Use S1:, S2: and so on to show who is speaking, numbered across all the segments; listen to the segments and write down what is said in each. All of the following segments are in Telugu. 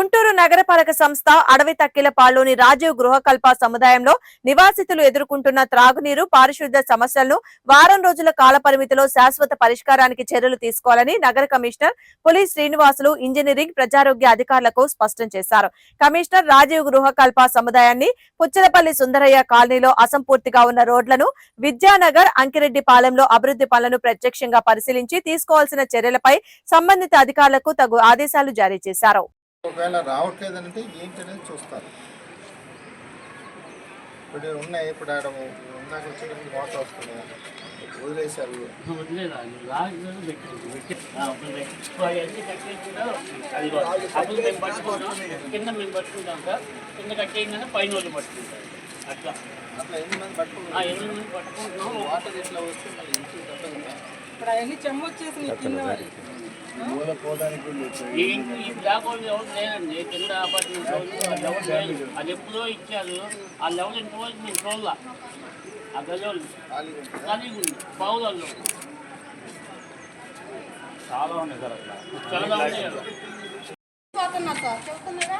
S1: గుంటూరు నగరపాలక సంస్థ అడవి తక్కిలపాల్లోని రాజీవ్ గృహకల్ప సముదాయంలో నివాసితులు ఎదుర్కొంటున్న త్రాగునీరు పారిశుద్ధ సమస్యలను వారం రోజుల కాల పరిమితిలో శాశ్వత పరిష్కారానికి చర్యలు తీసుకోవాలని నగర కమిషనర్ పులి శ్రీనివాసులు ఇంజనీరింగ్ ప్రజారోగ్య అధికారులకు స్పష్టం చేశారు. కమిషనర్ రాజీవ్ గృహకల్ప సముదాయాన్ని పుచ్చలపల్లి సుందరయ్య కాలనీలో అసంపూర్తిగా ఉన్న రోడ్లను విద్యానగర్ అంకిరెడ్డి పాలెంలో అభివృద్ధి పనులను ప్రత్యక్షంగా పరిశీలించి తీసుకోవాల్సిన చర్యలపై సంబంధిత అధికారులకు తగు ఆదేశాలు జారీ చేశారు.
S2: ఒకవేళ రావట్లేదంటే ఏంటనేది చూస్తారు. ఇప్పుడు ఉన్నాయి ఇప్పుడు ఆడ ఉన్నాక వచ్చినప్పుడు వాటర్ వస్తున్నాయి వదిలేశారు.
S3: కింద మేము పట్టుకుంటాం సార్. కింద కట్టేయగానే పైన వాళ్ళు పట్టుకుంటారు. అట్లా.
S2: మంది
S3: ఆ
S2: పట్టుకున్నారు
S3: ఎనిమిది మంది పట్టుకుంటున్నాం.
S2: వాటర్ ఇట్లా ఇంటికి
S4: ఇప్పుడు అవన్నీ చెమ్మ వచ్చేసి కింద
S3: ఈ ఈ బ్లాక్ వాళ్ళు ఎవరు కింద అపార్ట్మెంట్ వాళ్ళు ఎవరు అది ఎప్పుడో ఇచ్చారు. ఆ లెవెల్ ఇంతవరకు మేము చూడాల ఆ గజోళ్ళు
S2: ఖాళీగా
S3: ఉంది బావులలో
S5: చాలా ఉన్నాయి సార్ అట్లా.
S3: చాలా ఉన్నాయి
S6: పోతున్నా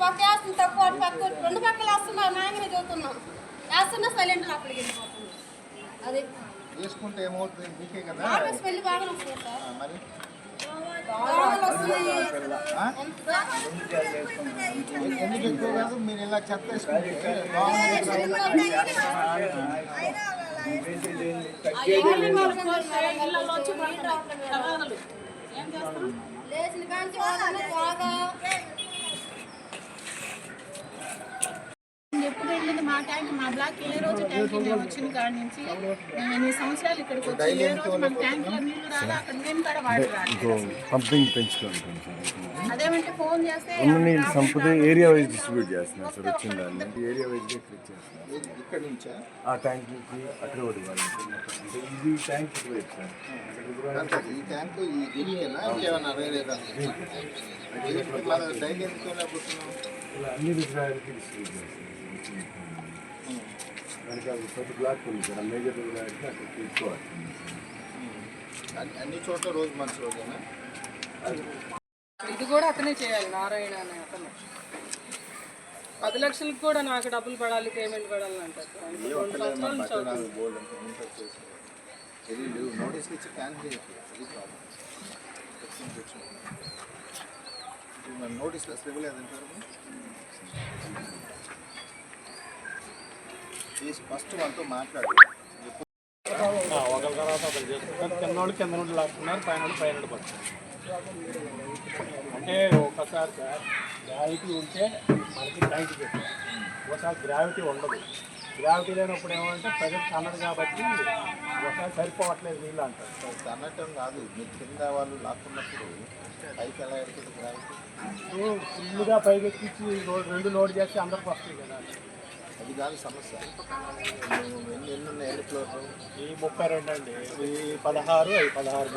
S6: పక్క వేస్తుంది తక్కువ అటు పక్క రెండు పక్కలు వేస్తున్నారు నాయన చదువుతున్నాం. వేస్తున్నా సైలెంట్ వెళ్ళిపోతున్నాం అది
S2: వేసుకుంటే ఏమవుతుంది? మీకే కదా?
S6: బాగా వస్తుంది సార్.
S2: ఆ, మరి? ఎందుకు ఎక్కువ కాదు? ఇలా చెత్త
S6: లేచిన కాంచి బాగా
S4: ఎప్పుడు వెళ్ళింది మా ట్యాంక్ మా బ్లాక్ ఏ రోజు ట్యాంక్ మేము వచ్చిన కాడి నుంచి మేము ఎన్ని సంవత్సరాలు ఇక్కడికి వచ్చి ఏ రోజు మన ట్యాంక్లో నీళ్ళు రాలా అక్కడ నేను కూడా వాటర్ రాలేదు.
S7: పంపింగ్ పెంచుకుంటాం సార్
S4: అదేమంటే ఫోన్ చేస్తే
S7: ఉన్న సంపద ఏరియా వైజ్ డిస్ట్రిబ్యూట్ చేస్తున్నాం సార్ వచ్చిన దాన్ని. ఏరియా వైజ్ క్లిక్ చేస్తున్నాం
S2: ఇక్కడ నుంచా?
S7: ఆ ట్యాంక్ నుంచి అక్కడ ఒకటి ఇవ్వాలి అంటే ఇది ట్యాంక్ ఇటువైపు సార్.
S2: కాదు సార్, ఈ ట్యాంకు ఈ దీనికేనా ఇంకేమన్నా వేరేదా మన డైలీ ఎందుకు వెళ్ళకపోతున్నాం
S7: ఇలా అన్ని రిజర్వాయర్కి డిస్ట్రిబ్యూట్ చేస్తున్నాం దానికి అది ప్రతి బ్లాక్ ఉంది సార్ ఆ మేజర్ రిజర్వాయర్కి అక్కడ తీసుకోవాలి.
S2: అన్ని- అన్ని చోట్ల రోజు మంచి రోజేనా?
S4: ఇది కూడా అతనే చేయాలి నారాయణ అనే అతను. పది లక్షలకు కూడా నాకు డబ్బులు పడాలి పేమెంట్ పడాలి అంటారు
S2: పట్టణాలు ఫస్ట్ వాళ్ళతో మాట్లాడు.
S5: ఒకరి తర్వాత ఒకరు చేసుకుంటారు. కింద వాళ్ళు కింద నుండి లాక్కున్నారు పైన వాళ్ళు పైన అంటే ఒకసారి గ్రావిటీ ఉంటే మనకి ట్యాంక్ పెట్టాం ఒకసారి గ్రావిటీ ఉండదు. గ్రావిటీ లేనప్పుడు ఏమంటే ప్రజెంట్ అన్నది కాబట్టి ఒకసారి సరిపోవట్లేదు నీళ్ళు అంటారు.
S2: అన్నట్టం కాదు. మీరు కింద వాళ్ళు లాక్కున్నప్పుడు పైకి ఎలా ఎడుతుంది గ్రావిటీ?
S5: ఫుల్గా పైకి ఎక్కించి రోడ్ లోడ్ చేస్తే అందరికి వస్తాయి కదా.
S2: అది కాదు సమస్య. ఎన్ని ఎన్ని ఉన్నాయి? ఎన్ని ఫ్లోర్లు?
S5: ఈ ముప్పై రెండు అండి. ఈ పదహారు ఈ పదహారు